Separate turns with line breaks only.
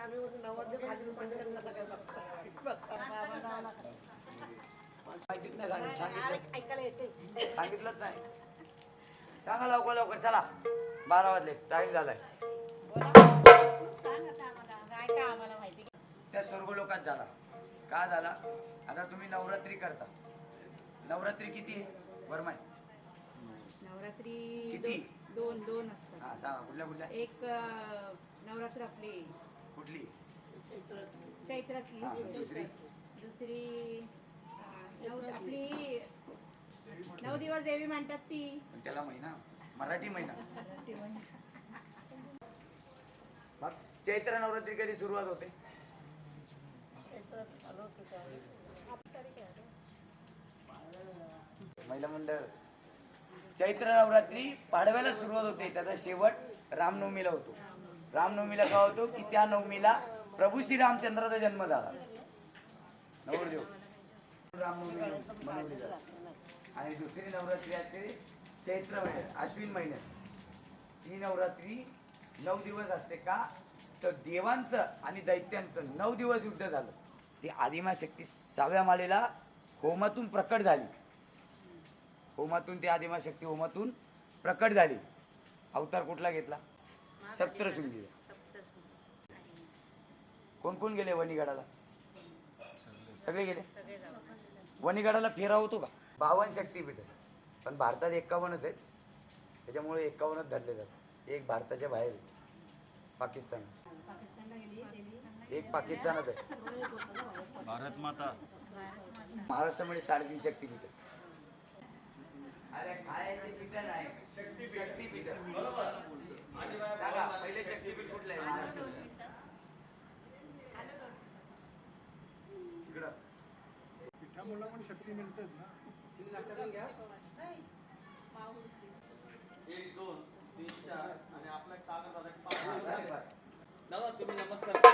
आम्ही नव्वद
माहितीच नाही सांगितलं सांगितलं
ऐकायला येते
सांगितलंच नाही. सांगा लवकर लवकर चला. बारा वाजले टाईम झालाय. त्या स्वर्ग लोकात झाला. का झाला? आता तुम्ही नवरात्री करता. नवरात्री किती आहे? वरमाय
नवरात्री
किती?
दोन दोन असतात.
हा सांगा कुठल्या कुठल्या?
एक नवरात्र आपली.
कुठली?
चैत्रातली.
हा, दुसरी.
दुसरी अं, नऊ आपली नऊ दिवस देवी म्हणतात ती.
पण त्याला महिना. मराठी महिना. मग चैत्र नवरात्री कधी सुरुवात होते? महिला मंडळ. चैत्र नवरात्री पाडव्याला सुरुवात होते. त्याचा शेवट रामनवमीला होतो. रामनवमीला का होतो? की त्या नवमीला प्रभू श्री रामचंद्राचा जन्म झाला. नवरदेव. रामनवमी मनवली जाते. आणि दुसरी नवरात्री असते चैत्र महिन्यात अश्विन महिन्यात. ही नवरात्री नऊ दिवस असते का? तर देवांचं आणि दैत्यांचं नऊ दिवस युद्ध झालं. ती आदिमा शक्ती सहाव्या माळेला होमातून प्रकट झाली. होमातून ती आदिमा शक्ती होमातून प्रकट झाली. अवतार कुठला घेतला? सप्तशृंगी. कोण कोण गेले वणीगडाला? सगळे गेले? वणीगडाला फेरा होतो का? बावन्न शक्तीपीठ. पण भारतात एक्कावन्नच आहेत. त्याच्यामुळे एक्कावन्नच धरले जातात. एक भारताच्या बाहेर. पाकिस्तान. एक पाकिस्तानात आहे.
भारत माता.
महाराष्ट्रामध्ये साडेतीन शक्तीपीठ. आहे. अरे काय ते पीठ नाही. शक्तीपीठ. सांगा पहिले शक्तीपीठ कुठलं आहे? महाराष्ट्रात? इकडं.
पिठामुळे पण शक्ती मिळतेच ना.
एक दोन तीन चार आणि आपला एक सागर दादा पाच. दादा तुम्ही नमस्कार.